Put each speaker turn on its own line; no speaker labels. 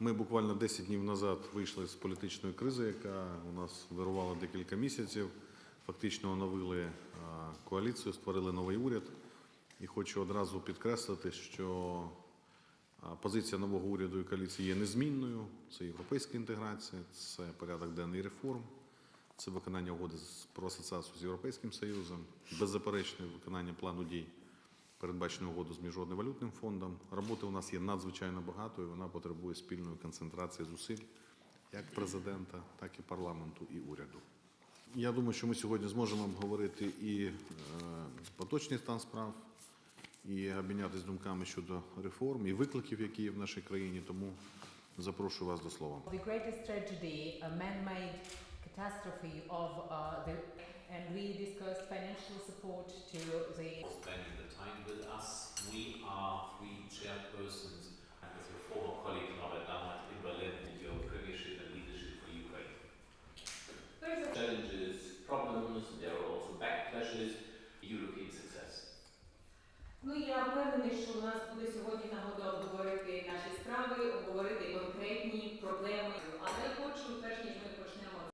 Ми буквально 10 днів назад вийшли з політичної кризи, яка у нас вирувала декілька місяців. Фактично оновили е, коаліцію, створили новий уряд. І хочу одразу підкреслити, що позиція нового уряду і коаліції є незмінною. Це європейська інтеграція, це порядок денний реформ, це виконання угоди про асоціацію з Європейським Союзом, беззаперечне виконання плану дій, передбаченої угоду з Міжнародним валютним фондом. Роботи у нас є надзвичайно багато, і вона потребує спільної концентрації зусиль як президента, так і парламенту і уряду. Я думаю, що ми сьогодні зможемо обговорити і е, поточний стан справ, і обмінятися думками щодо реформ і викликів, які є в нашій країні. Тому запрошую вас до слова.
and we discussed financial support to the.
Spending the time with us. We are three chairpersons and with your former colleague Norbert Lammert in Berlin with your premiership and leadership for Ukraine. There's challenges, problems, there are also backlashes. European success.
Ну, я впевнений, що у нас буде сьогодні нагода обговорити наші справи, обговорити конкретні проблеми. Але хочу, перш ніж ми